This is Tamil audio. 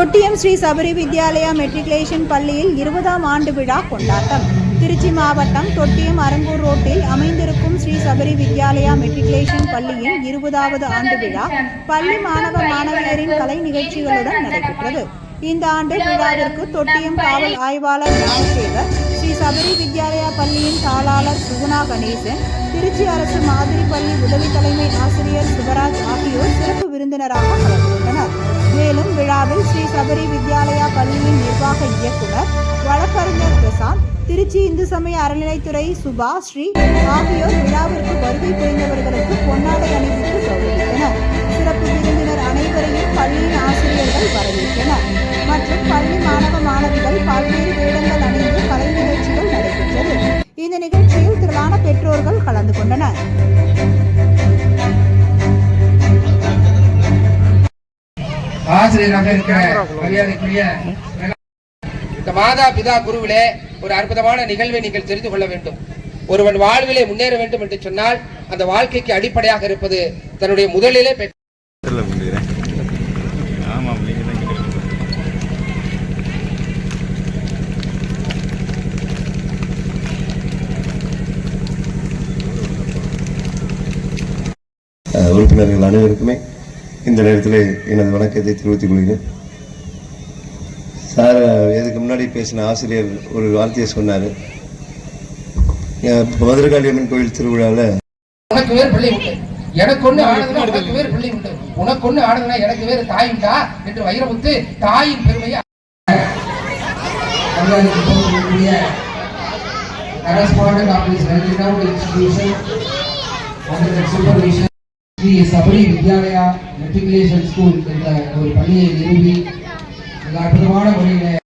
தொட்டியம் ஸ்ரீ சபரி வித்யாலயா மெட்ரிகுலேஷன் பள்ளியில் இருபதாம் ஆண்டு விழா கொண்டாட்டம். திருச்சி மாவட்டம் தொட்டியம் அரங்கூர் ரோட்டில் அமைந்திருக்கும் ஸ்ரீ சபரி வித்யாலயா மெட்ரிகுலேஷன் பள்ளியின் இருபதாவது ஆண்டு விழா பள்ளி மாணவ மாணவியரின் கலை நிகழ்ச்சிகளுடன் நடைபெற்றது. இந்த ஆண்டு விழாவிற்கு தொட்டியம் காவல் ஆய்வாளர் ராஜசேகர் ஸ்ரீ சபரி வித்யாலயா பள்ளியின் தாளாளர் சுகுணா கணேசன் திருச்சி அரசு மாதிரி பள்ளி உதவி தலைமை ஆசிரியர் சிவராஜ் ஆகியோர் சிறப்பு விருந்தினராக மேலும் விழாவில் ஸ்ரீ சபரி வித்யாலயா பள்ளியின் நிர்வாக இயக்குனர் வழக்கறிஞர் பிரசாந்த் திருச்சி இந்து சமய அறநிலைத்துறை சுபா ஸ்ரீ ஆகியோர் விழாவிற்கு வருகை புரிந்தவர்களுக்கு பொன்னாடை அணிவித்து கௌரவித்தனர். சிறப்பு விருந்தினர் அனைவரையும் பள்ளியின் ஆசிரியர்கள் வரவேற்றனர். மற்றும் பள்ளி மாணவ மாணவிகள் பல்வேறு வேடங்கள் அணிந்து கலை நிகழ்ச்சிகள் நடைபெற்றது. இந்த நிகழ்ச்சியில் திரளான பெற்றோர்கள் கலந்து கொண்டனர். ஆசிரியராக இருக்கிற மரியாதைக்குரிய இந்த மாதா பிதா குருவிலே ஒரு அற்புதமான நிகழ்வை நீங்கள் தெரிந்து கொள்ள வேண்டும். ஒருவன் வாழ்விலே முன்னேற வேண்டும் என்று சொன்னால் அந்த வாழ்க்கைக்கு அடிப்படையாக இருப்பது தன்னுடைய முதலிலே உறுப்பினர்கள் அனைவருக்குமே இந்த நேரத்தில் எனது வணக்கத்தை தெரிவித்துக் கொள்கிறேன். சார் இதுக்கு முன்னாடி பேசின ஆசிரியர் ஒரு வார்த்தையை சொன்னார். மதுரகாளியம்மன் கோயில் திருவிழாவில் உனக்கு வேறு பிள்ளை உண்டு. எனக்கு ஒண்ணு ஆனதுன்னா உனக்கு வேறு பிள்ளை உண்டு. உனக்கு ஒண்ணு ஆனதுன்னா எனக்கு வேறு தாய் உண்டா என்று வைரமுத்து தாயின் பெருமையை correspondent of this well-renowned institution under the supervision Sri Sabari Vidyalaya matriculation school என்ற ஒரு பள்ளியை நிறுவி அற்புதமான முறையில